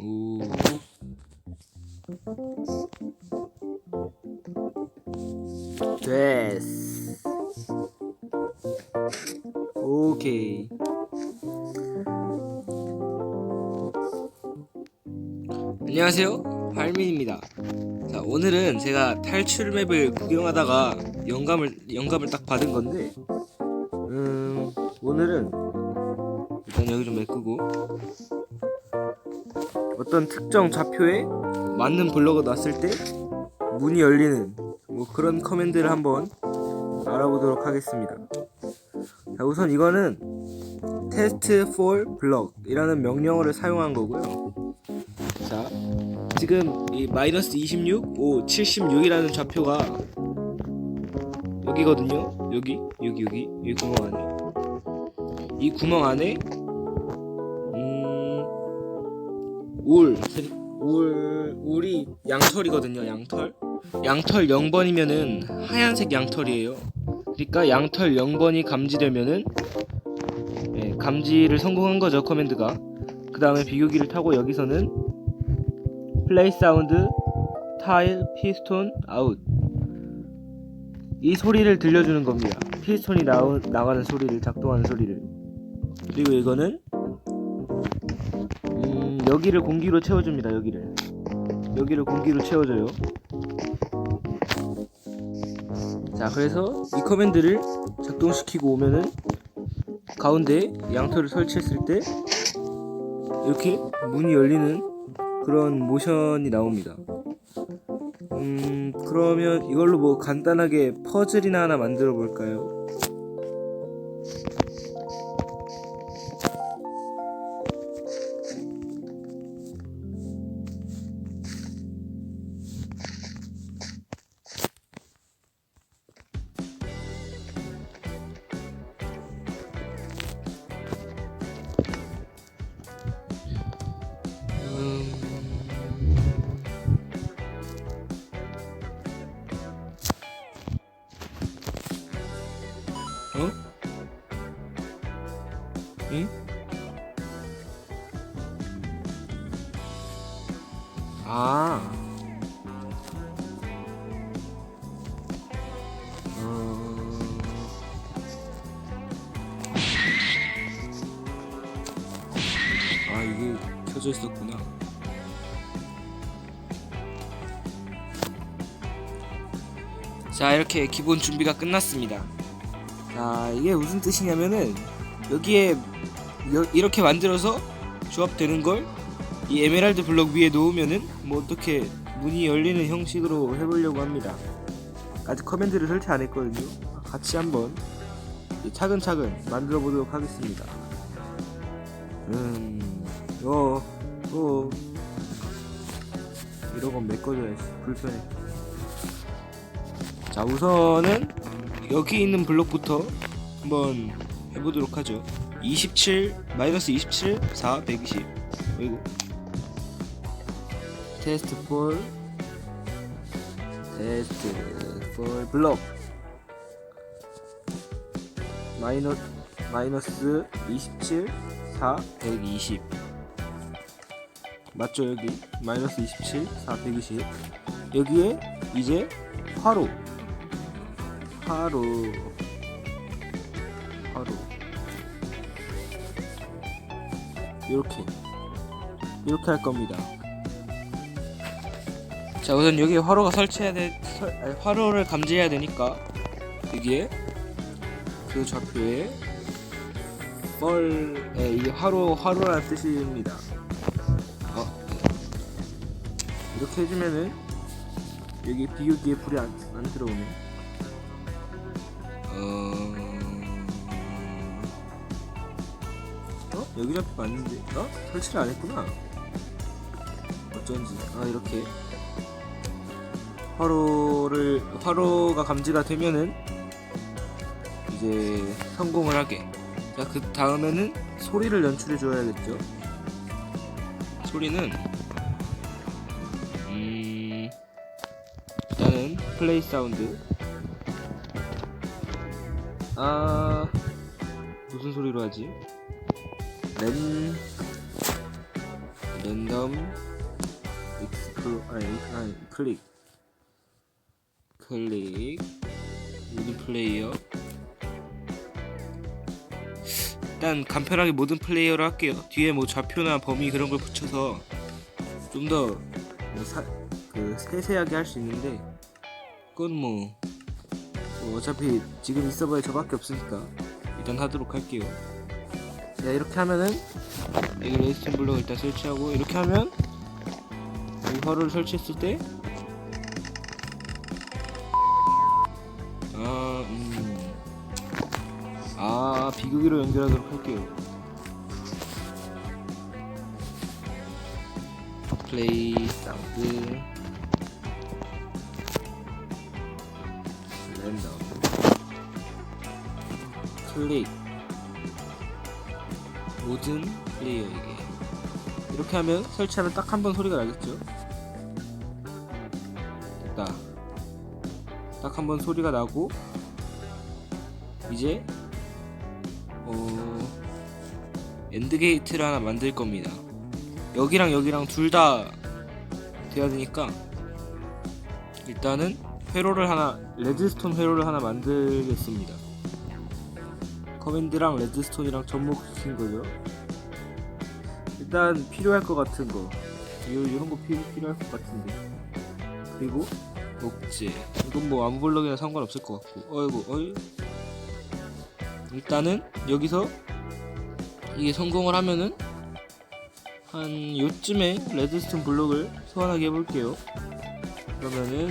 오. 됐어. 오케이. 안녕하세요. 발민입니다. 자, 오늘은 제가 탈출 맵을 구경하다가 영감을 영감을 딱 받은 건데 음, 오늘은 일단 여기 좀 메꾸고 어떤 특정 좌표에 맞는 블럭을 놨을 때 문이 열리는 뭐 그런 커맨드를 한번 알아보도록 하겠습니다. 자, 우선 이거는 test for block이라는 명령어를 사용한 거고요. 자, 지금 이 마이너스 26, 5, 76이라는 좌표가 여기거든요. 여기, 여기, 여기, 여기 구멍 안에. 이 구멍 안에 울, 울, 울이 양털이거든요. 양털. 양털 0번이면은 하얀색 양털이에요. 그러니까 양털 0번이 감지되면은 예, 감지를 성공한 거죠 커맨드가. 그 다음에 비교기를 타고 여기서는 플레이 사운드 타일 피스톤 아웃 이 소리를 들려주는 겁니다. 피스톤이 나오, 나가는 소리를 작동하는 소리를 그리고 이거는 음, 여기를 공기로 채워줍니다. 여기를 여기를 공기로 채워줘요. 자 그래서 이 커맨드를 작동시키고 오면은 가운데 양털을 설치했을 때 이렇게 문이 열리는 그런 모션이 나옵니다. 음 그러면 이걸로 뭐 간단하게 퍼즐이나 하나 만들어 볼까요? 아. 어... 아, 이게 켜져 있었구나. 자, 이렇게 기본 준비가 끝났습니다. 자 이게 무슨 뜻이냐면은 여기에 여- 이렇게 만들어서 조합되는 걸 이 에메랄드 블럭 위에 놓으면은 뭐 어떻게 문이 열리는 형식으로 해보려고 합니다. 아직 커맨드를 설치 안 했거든요. 같이 한번 차근차근 만들어 보도록 하겠습니다. 음, 어, 어, 이런 건 메꿔줘야지 불편해. 자 우선은 여기 있는 블록부터 한번 해보도록 하죠. 27 마이너스 27 4 120 그리고 테스트 폴 테스트 폴 블록. 마이너 마이너스 27 4 120 맞죠 여기? 마이너스 27 4 120 여기에 이제 화로. 하루 하루 이렇게. 이렇게 할 겁니다. 자 우선 여기에 화로가 설치해야 돼 설, 아니, 화로를 감지해야 되니까 여기에 그 좌표에 뻘 예, 이게 화로 화로라는 뜻입니다. 어, 이렇게 해주면은 여기 비우기에 불이 안, 안 들어오네. 어? 어? 여기 잡히 맞는데? 어? 설치를 안 했구나. 어쩐지. 아, 이렇게. 화로를, 화로가 감지가 되면은, 이제, 성공을 하게. 자, 그 다음에는 소리를 연출해 줘야겠죠. 소리는, 음, 일단은 플레이 사운드. 아 무슨 소리로 하지? 렌 랜덤 익스플로 아니 아니 클릭 클릭. 모든 플레이어. 일단 간편하게 모든 플레이어로 할게요. 뒤에 뭐 좌표나 범위 그런 걸 붙여서 좀 더 그 세세하게 할 수 있는데 그건 뭐, 뭐 어차피 지금 있어봐야 저밖에 없으니까 일단 하도록 할게요. 자 이렇게 하면은 여기 레이스톤 블록 일단 설치하고 이렇게 하면 이 화로를 설치했을 때 아, 비교기로 연결하도록 할게요. 플레이 사운드 랜덤 클릭 모든 플레이어에게 이렇게 하면 설치하면 딱 한 번 소리가 나겠죠? 됐다. 딱 한 번 소리가 나고 이제 어 엔드게이트를 하나 만들 겁니다. 여기랑 여기랑 둘 다 돼야 되니까 일단은 회로를 하나 레드스톤 회로를 하나 만들겠습니다. 커맨드랑 레드스톤이랑 접목시킨 거죠. 일단 필요할 것 같은 거 요, 요런 거 필, 필요할 것 같은데 그리고 목재 이건 뭐 아무 블럭이나 상관없을 것 같고 어이구 어이 일단은 여기서 이게 성공을 하면은 한 요쯤에 레드스톤 블록을 소환하게 해볼게요. 그러면은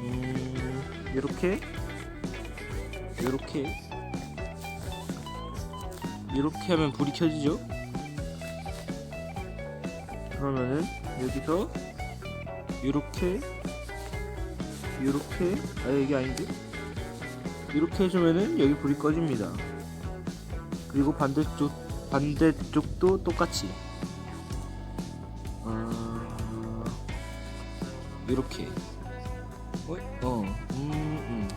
음 요렇게 요렇게 이렇게 하면 불이 켜지죠? 그러면은 여기서 이렇게 이렇게 아 이게 아닌데 이렇게 해주면은 여기 불이 꺼집니다. 그리고 반대쪽 반대쪽도 똑같이. 어 이렇게. 어, 어 음, 음.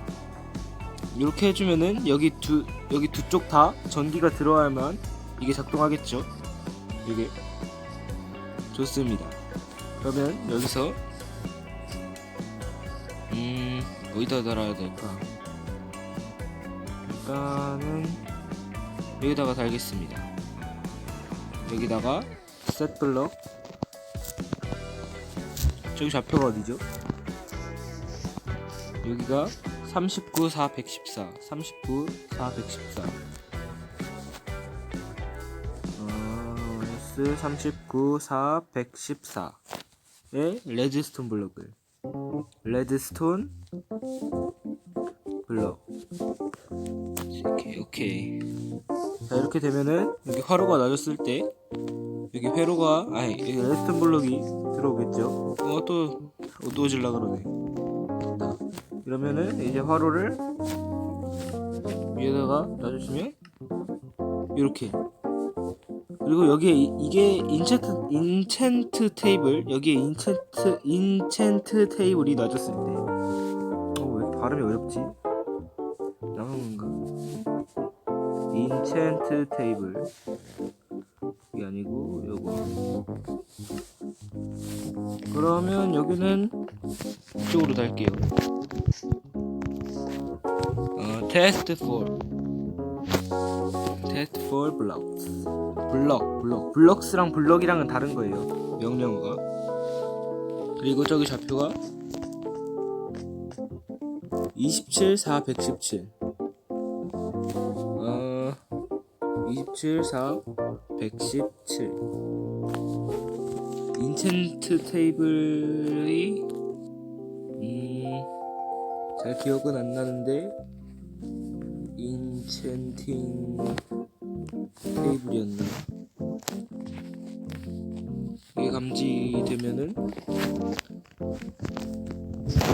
이렇게 해주면은 여기 두 여기 두 쪽 다 전기가 들어야만 이게 작동하겠죠? 이게. 좋습니다. 그러면 여기서 음 어디다 달아야 될까 일단은 여기다가 달겠습니다. 여기다가 셋 블럭 저기 좌표가 어디죠? 여기가 39 4 114 39 4 114 어, S 39 4 114의 레드스톤 블럭을. 레드스톤 블럭 오케이 오케이. 자 이렇게 되면은 여기 화로가 낮았을 때 여기 회로가 아니 여기 레드스톤 블럭이 들어오겠죠? 어또 어두워질라 그러네. 됐다. 그러면은 이제 화로를 위에다가 놔주시면 이렇게. 그리고 여기에 이, 이게 인챈트 인챈트 테이블 여기에 인챈트 인챈트 테이블이 놔졌을 때 어 왜 발음이 어렵지 인챈트 테이블. 이게 아니고 요거. 그러면 여기는 이쪽으로 달게요. 어, 테스트 4 테스트 4 블럭스 블럭 블럭. 블럭스랑 블럭이랑은 다른 거예요. 명령어가 그리고 저기 좌표가 27 4 117 어, 27 4 117 인챈트 테이블이 음, 잘 기억은 안 나는데 인챈팅 테이블이었나? 이게 감지되면은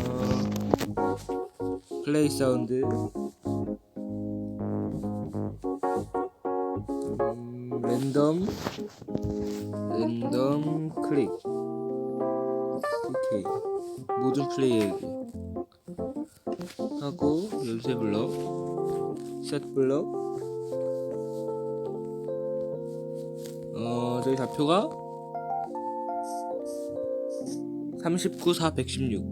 어, 플레이 사운드 랜덤 랜덤 클릭. 오케이. 모든 플레이에게 하고 연쇄 블럭. 셋 블럭. 저희 좌표가 39 4 116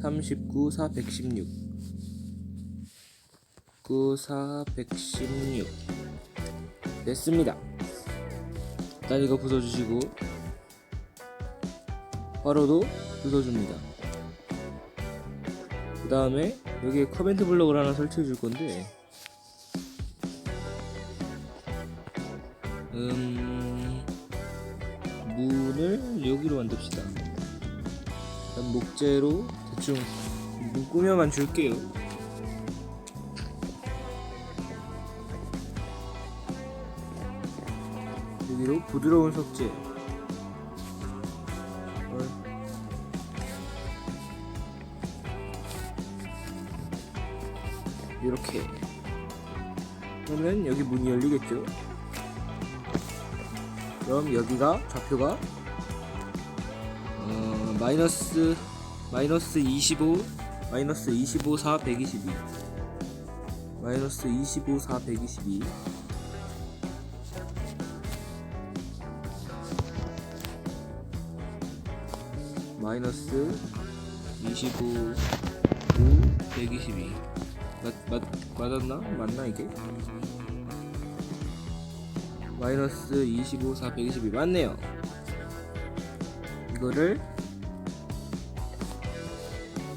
39 4 116 9 4 116 됐습니다 이거 부숴주시고 화로도 부숴줍니다. 그 다음에 여기에 커멘트 블록을 하나 설치해 줄 건데 음 문을 여기로 만듭시다. 일단 목재로 대충 문 꾸며만 줄게요 여기로 부드러운 석재. 헐. 이렇게. 그러면 여기 문이 열리겠죠? 그럼 여기가 좌표가 어, 마이너스 마이너스 25 마이너스 25 4 122 마이너스 25 4 122 마이너스 25 5 122 맞, 맞, 맞았나? 맞나 이게? 마이너스 25 4 122 맞네요 이거를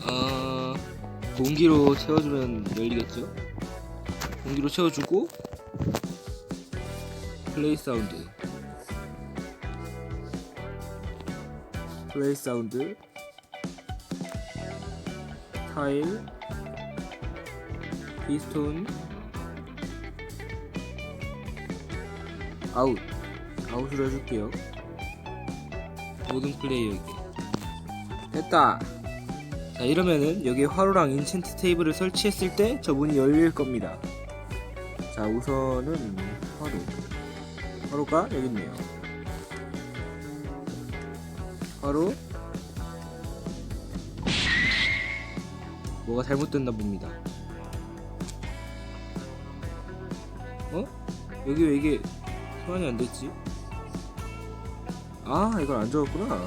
어, 공기로 채워주면 열리겠죠? 공기로 채워주고 플레이 사운드 플레이 사운드. 타일. 피스톤. 아웃. 아웃으로 해줄게요. 모든 플레이어에게. 됐다. 자 이러면은 여기 화로랑 인챈트 테이블을 설치했을 때 저 문이 열릴 겁니다. 자 우선은 화로. 화로가 여기 있네요 화로 뭐가 잘못됐나 봅니다. 어? 여기 왜 이게 소환이 안 됐지? 아 이걸 안 적었구나.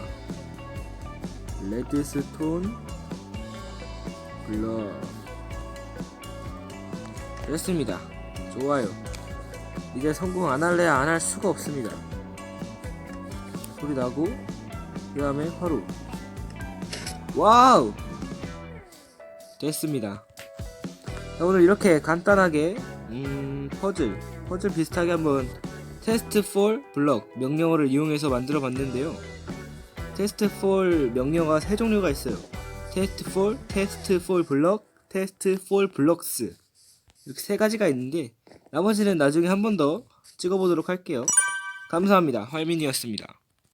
레드스톤 블럭 됐습니다. 좋아요. 이제 성공 안 할래야 안 할 수가 없습니다. 소리 나고 그 다음에 화로 와우! 됐습니다. 자, 오늘 이렇게 간단하게 음, 퍼즐 퍼즐 비슷하게 한번 테스트 폴 블럭 명령어를 이용해서 만들어 봤는데요. 테스트 폴 명령어가 세 종류가 있어요. 테스트 폴, 테스트 폴 블럭, 테스트 폴 블럭스 이렇게 세 가지가 있는데 나머지는 나중에 한 번 더 찍어보도록 할게요. 감사합니다. 활민이었습니다